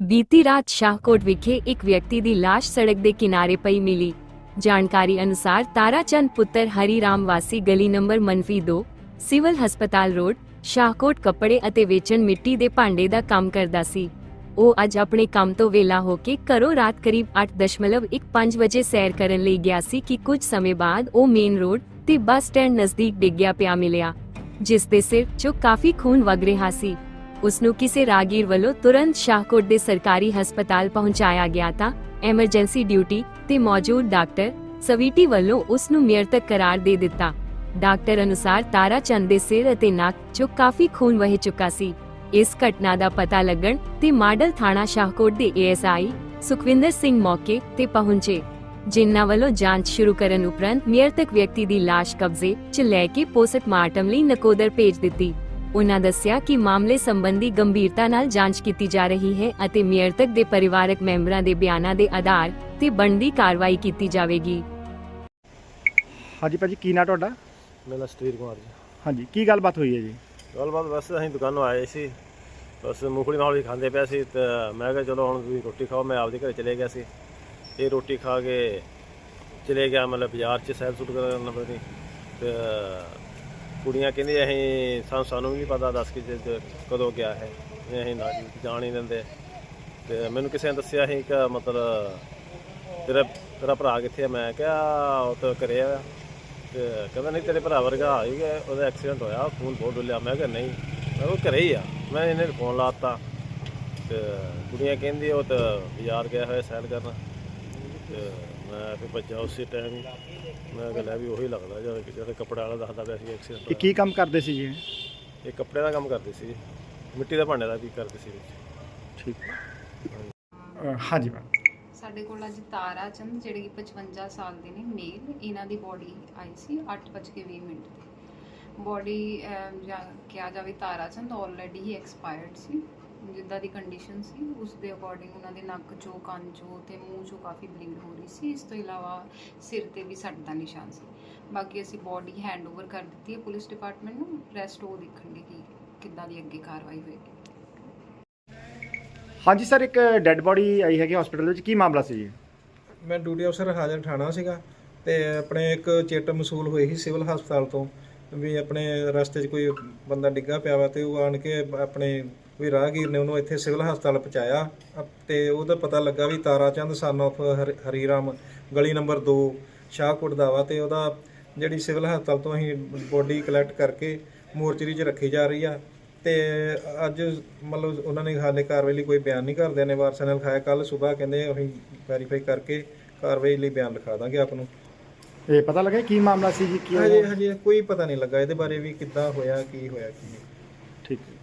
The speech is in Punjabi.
ਬੀਤੀ ਰਾਤ ਸ਼ਾਹਕੋਟ ਵਿਖੇ ਇੱਕ ਵਿਅਕਤੀ ਦੀ ਲਾਸ਼ ਸੜਕ ਦੇ ਕਿਨਾਰੇ ਪਈ ਮਿਲੀ। ਜਾਣਕਾਰੀ ਅਨੁਸਾਰ ਤਾਰਾਚੰਦ ਪੁੱਤਰ ਹਰੀ ਰਾਮ ਵਾਸੀ ਗਲੀ ਨੰਬਰ ਮਨਫੀ 2 ਸਿਵਲ ਹਸਪਤਾਲ ਰੋਡ, ਸ਼ਾਹਕੋਟ ਕੱਪੜੇ ਅਤੇ ਵੇਚਣ ਮਿੱਟੀ ਦੇ ਭਾਂਡੇ ਦਾ ਕੰਮ ਕਰਦਾ ਸੀ। ਉਹ ਅੱਜ ਆਪਣੇ ਕੰਮ ਤੋਂ ਵੇਲਾ ਹੋ ਕੇ ਘਰੋਂ ਰਾਤ ਕਰੀਬ 8:15 ਵਜੇ ਸੈਰ ਕਰਨ ਲਈ ਗਿਆ ਸੀ ਕਿ ਕੁਝ ਸਮੇਂ ਬਾਅਦ ਉਹ ਮੇਨ ਰੋਡ ਤੇ ਬੱਸ ਸਟੈਂਡ ਨਜ਼ਦੀਕ ਡਿੱਗਿਆ ਪਿਆ ਮਿਲਿਆ, ਜਿਸ ਦੇ ਸਿਰ 'ਚੋਂ ਕਾਫੀ ਖੂਨ ਵਗ ਰਿਹਾ ਸੀ। ਉਸ ਨੂੰ ਕਿਸੇ ਰਾਗੀਰ ਵੱਲੋਂ ਤੁਰੰਤ ਸ਼ਾਹਕੋਟ ਦੇ ਸਰਕਾਰੀ ਹਸਪਤਾਲ ਪਹੁੰਚਾਇਆ ਗਿਆ ਤਾਂ ਐਮਰਜੈਂਸੀ ਡਿਊਟੀ ਤੇ ਮੌਜੂਦ ਡਾਕਟਰ ਸਵੀਟੀ ਵੱਲੋਂ ਉਸ ਨੂੰ ਮ੍ਰਿਤਕ ਕਰਾਰ ਦੇ ਦਿੱਤਾ। ਡਾਕਟਰ ਅਨੁਸਾਰ ਤਾਰਾ ਚੰਦ ਦੇ ਸਿਰ ਅਤੇ ਨੱਕ 'ਚੋਂ ਕਾਫੀ ਖੂਨ ਵਹਿ ਚੁੱਕਾ ਸੀ। ਇਸ ਘਟਨਾ ਦਾ ਪਤਾ ਲੱਗਣ ਤੇ ਮਾਡਲ ਥਾਣਾ ਸ਼ਾਹਕੋਟ ਦੇ ਏਐਸਆਈ ਸੁਖਵਿੰਦਰ ਸਿੰਘ ਮੌਕੇ ਤੇ ਪਹੁੰਚੇ, ਜਿਨ੍ਹਾਂ ਵੱਲੋਂ ਜਾਂਚ ਸ਼ੁਰੂ ਕਰਨ ਉਪਰੰਤ ਮ੍ਰਿਤਕ ਵਿਅਕਤੀ ਦੀ ਲਾਸ਼ ਕਬਜ਼ੇ 'ਚ ਲੈ ਕੇ ਪੋਸਟਮਾਰਟਮ ਲਈ ਨਕੋਦਰ ਭੇਜ ਦਿੱਤੀ। ਉਨ੍ਹਾਂ ਦੱਸਿਆ ਕਿ ਮਾਮਲੇ ਸੰਬੰਧੀ ਗੰਭੀਰਤਾ ਨਾਲ ਜਾਂਚ ਕੀਤੀ ਜਾ ਰਹੀ ਹੈ ਅਤੇ ਮ੍ਰਿਤਕ ਦੇ ਪਰਿਵਾਰਕ ਮੈਂਬਰਾਂ ਦੇ ਬਿਆਨਾਂ ਦੇ ਆਧਾਰ ਤੇ ਬਣਦੀ ਕਾਰਵਾਈ ਕੀਤੀ ਜਾਵੇਗੀ। ਹਾਂਜੀ ਭਾਜੀ ਕੀ ਨਾਂ ਤੁਹਾਡਾ? ਮੇਰਾ ਨਾਂ ਸਤਵੀਰ ਕੁਮਾਰ ਜੀ। ਹਾਂਜੀ ਕੀ ਗੱਲਬਾਤ ਹੋਈ ਹੈ ਜੀ? ਗੱਲਬਾਤ ਬਸ ਅਸੀਂ ਦੁਕਾਨੋਂ ਆਏ ਸੀ। ਬਸ ਮੂੰਗਫਲੀ ਮਾਹੌਲੀ ਖਾਂਦੇ ਪਿਆ ਸੀ ਤੇ ਮੈਂ ਕਿਹਾ ਚਲੋ ਹੁਣ ਤੁਸੀਂ ਰੋਟੀ ਖਾਓ ਮੈਂ ਆਪਦੇ ਘਰੇ ਚਲੇ ਗਿਆ ਸੀ। ਇਹ ਰੋਟੀ ਖਾ ਕੇ ਚਲੇ ਗਿਆ ਮਤਲਬ ਬਾਜ਼ਾਰ 'ਚ ਸੈਰ ਸੁਟ ਕਰਨ ਨੰਬਰ ਦੀ ਤੇ ਕੁੜੀਆਂ ਕਹਿੰਦੀ ਅਸੀਂ ਸਾਨੂੰ ਸਾਨੂੰ ਵੀ ਨਹੀਂ ਪਤਾ ਦੱਸ ਕੇ ਜੇ- ਕਦੋਂ ਗਿਆ ਹੈ। ਇਹ ਅਸੀਂ ਨਾ ਜਾਣ ਹੀ ਦਿੰਦੇ। ਤੇ ਮੈਨੂੰ ਕਿਸੇ ਨੇ ਦੱਸਿਆ ਸੀ ਕਿ ਮਤਲਬ ਤੇਰਾ ਤੇਰਾ ਭਰਾ ਕਿੱਥੇ ਆ? ਮੈਂ ਕਿਹਾ ਉਹ ਤਾਂ ਘਰੇ ਆ। ਤੇ ਕਹਿੰਦਾ ਨਹੀਂ ਤੇਰੇ ਭਰਾ ਵਰਗਾ ਆ ਹੀ ਗਿਆ। ਉਹਦਾ ਐਕਸੀਡੈਂਟ ਹੋਇਆ। ਖੂਨ ਬਹੁਤ ਡੁੱਲਿਆ ਮੈਂ ਕਿਹਾ ਨਹੀਂ। ਮੈਂ ਉਹ ਘਰੇ ਹੀ ਆ। ਮੈਂ ਇਹਨੇ ਫੋਨ ਲਾਤਾ ਤੇ ਕੁੜੀਆਂ ਕਹਿੰਦੀ ਉਹ ਤਾਂ ਬਾਜ਼ਾਰ ਗਿਆ ਹੋਇਆ ਸੈਰ ਕਰਨ। ਮੈਂ ਫਿਰ ਭੱਜਾ ਉਸੇ ਟਾਈਮ ਹੀ। ਮੈਂ ਕਿਹਾ ਲੈ ਵੀ ਉਹੀ ਲੱਗਦਾ ਜਦ ਜਦ ਕੱਪੜਾ ਵਾਲਾ ਦੱਸਦਾ ਪਿਆ ਸੀ ਇਹ ਐਕਸੀਡੈਂਟ ਕੀ ਕੰਮ ਕਰਦੇ ਸੀ ਜੀ ਇਹ? ਇਹ ਕੱਪੜੇ ਦਾ ਕੰਮ ਕਰਦੇ ਸੀ ਮਿੱਟੀ ਦਾ ਭਾਂਡੇ ਦਾ ਵੀ ਕਰਦੇ ਸੀ ਵਿੱਚ। ਠੀਕ ਅ, ਹਾਂਜੀ। ਮੈਮ ਸਾਡੇ ਕੋਲ ਅੱਜ ਤਾਰਾ ਚੰਦ ਜਿਹੜੇ ਕਿ 55 ਸਾਲ ਦੇ ਨੇ ਮੇਲ ਇਹਨਾਂ ਦੀ ਬੋਡੀ ਆਈ ਸੀ 8:20 ਮਿੰਟ ਤੇ। ਬੋਡੀ ਕਿਹਾ ਜਾਵੇ ਤਾਰਾ ਚੰਦ ਆਲਰੇਡੀ ਹੀ ਐਕਸਪਾਇਰਡ ਸੀ। ਜਿੱਦਾਂ ਦੀ ਕੰਡੀਸ਼ਨ ਸੀ ਉਸ ਦੇ ਅਕੋਰਡਿੰਗ ਉਹਨਾਂ ਦੇ ਨੱਕ ਚੋਂ ਕੰਨ ਚੋਂ ਤੇ ਮੂੰਹ ਚੋਂ ਕਾਫੀ ਬਲੀਡ ਹੋ ਰਹੀ ਸੀ। ਇਸ ਤੋਂ ਇਲਾਵਾ ਸਿਰ ਤੇ ਵੀ ਸੱਟ ਦਾ ਨਿਸ਼ਾਨ ਸੀ। ਬਾਕੀ ਅਸੀਂ ਬੋਡੀ ਹੈਂਡਓਵਰ ਕਰ ਦਿੱਤੀ ਹੈ ਪੁਲਿਸ ਡਿਪਾਰਟਮੈਂਟ ਨੂੰ ਰੈਸਟ ਉਹ ਦੇਖਣ ਦੀ ਕਿ ਕਿੱਦਾਂ ਦੀ ਅੱਗੇ ਕਾਰਵਾਈ ਹੋਏਗੀ। ਹਾਂਜੀ ਸਰ ਇੱਕ ਡੈੱਡ ਬੋਡੀ ਆਈ ਹੈਗੀ ਹਸਪੀਟਲ ਵਿੱਚ ਕੀ ਮਾਮਲਾ ਸੀ ਜੀ? ਮੈਂ ਡਿਊਟੀ ਅਫਸਰ ਹਾਜ਼ਰ ਠਾਣਾ ਸੀਗਾ ਤੇ ਆਪਣੇ ਇੱਕ ਚਿੱਟ ਮਸੂਲ ਹੋਈ ਸੀ ਸਿਵਲ ਹਸਪਤਾਲ ਤੋਂ। ਵੀ ਆਪਣੇ ਰਸਤੇ 'ਚ ਕੋਈ ਬੰਦਾ ਡਿੱਗਾ ਪਿਆ ਵਾ ਤੇ ਉਹ ਆਣ ਕੇ ਆਪਣੇ ਕੋਈ ਰਾਹਗੀਰ ਨੇ ਉਹਨੂੰ ਇੱਥੇ ਸਿਵਲ ਹਸਪਤਾਲ ਪਹੁੰਚਾਇਆ। ਅਪ- ਤੇ ਉਹਦਾ ਪਤਾ ਲੱਗਾ ਵੀ ਤਾਰਾ ਚੰਦ ਸਨ of ਹਰੀ- ਹਰੀਰਾਮ, ਗਲੀ ਨੰਬਰ 2 ਸ਼ਾਹਕੋਟ ਦਾ ਵਾ ਤੇ ਉਹਦਾ ਜਿਹੜੀ ਸਿਵਲ ਹਸਪਤਾਲ ਤੋਂ ਅਸੀਂ ਬੋਡੀ ਕਲੈਕਟ ਕਰਕੇ ਮੋਰਚਰੀ 'ਚ ਰੱਖੀ ਜਾ ਰਹੀ ਆ। ਤੇ ਅੱਜ ਮਤਲਬ ਉਹਨਾਂ ਨੇ ਹਾਲੇ ਕਾਰਵਾਈ ਲਈ ਕੋਈ ਬਿਆਨ ਨਹੀਂ ਕਰਦੇ, ਨੇ ਵਾਰਸਾਂ ਨੇ ਲਿਖਾਇਆ ਕੱਲ ਸਵੇਰ ਕਹਿੰਦੇ ਅਸੀਂ ਵੈਰੀਫਾਈ ਕਰਕੇ ਕਾਰਵਾਈ ਲਈ ਬਿਆਨ ਲਿਖਾ ਦਾਂਗੇ ਆਪ ਨੂੰ। ਇਹ ਪਤਾ ਲੱਗਾ ਕੀ ਮਾਮਲਾ ਸੀ ਜੀ ਕੀ ਹਜੇ ਹਜੇ ਕੋਈ ਪਤਾ ਨਹੀਂ ਲੱਗਾ। ਇਹਦੇ ਬਾਰੇ ਵੀ ਕਿੱਦਾਂ ਹੋਇਆ ਕੀ ਹੋਇਆ ਕੀ ਨਹੀਂ। ਠੀਕ ਹੈ।